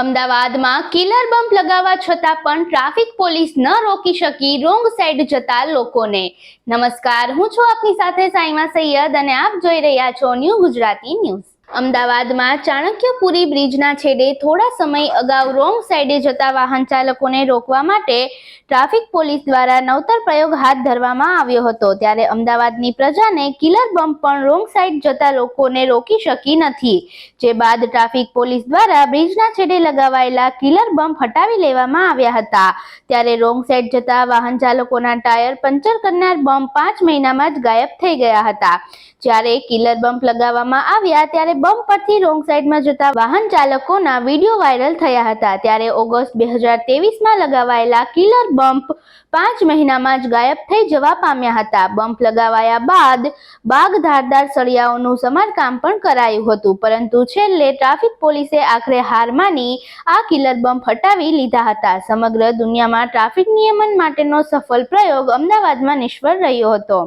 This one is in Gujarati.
અમદાવાદમાં કિલર બમ્પ લગાવવા છતાં પણ ટ્રાફિક પોલીસ ન રોકી શકી, રોંગ સાઈડ જતા લોકોને. નમસ્કાર, હું છું આપની સાથે સાઈમા સૈયદ અને આપ જોઈ રહ્યા છો ન્યૂ ગુજરાતી ન્યૂઝ. અમદાવાદમાં ચાણક્યપુરી બ્રિજના છેડે થોડા સમય અગાઉ રોંગ સાઈડે જતા વાહન ચાલકોને રોકવા માટે ટ્રાફિક પોલીસ દ્વારા નવતર પ્રયોગ હાથ ધરવામાં આવ્યો હતો. ત્યારે અમદાવાદની પ્રજાને કિલર બમ્પ પણ રોંગ સાઈડ જતા લોકોને રોકી શકી નથી. જે બાદ ટ્રાફિક પોલીસ દ્વારા બ્રિજના છેડે લગાવાયેલા કિલર બમ્પ હટાવી લેવામાં આવ્યા હતા. ત્યારે રોંગ સાઈડ જતા વાહન ચાલકોના ટાયર પંચર કરનાર બમ્પ પાંચ મહિનામાં જ ગાયબ થઈ ગયા હતા. જ્યારે કિલર બમ્પ લગાવવામાં આવ્યા ત્યારે બમ્પ પરથી રોંગ સાઈડમાં જતા વાહન ચાલકોના વીડિયો વાયરલ થયા હતા. ત્યારે ઓગસ્ટ બે હજાર તેવીસમાં લગાવાયેલા કિલર બમ્પ પાંચ મહિનામાં જ ગાયબ થઈ જવા પામ્યા હતા. બમ્પ લગાવાયા બાદ બાગ ધારદાર સળિયાઓનું સમારકામ પણ કરાયું હતું. પરંતુ છેલ્લે ટ્રાફિક પોલીસે આખરે હાર માની આ કિલર બમ્પ હટાવી લીધા હતા. સમગ્ર દુનિયામાં ટ્રાફિક નિયમન માટેનો સફળ પ્રયોગ અમદાવાદમાં નિષ્ફળ રહ્યો હતો.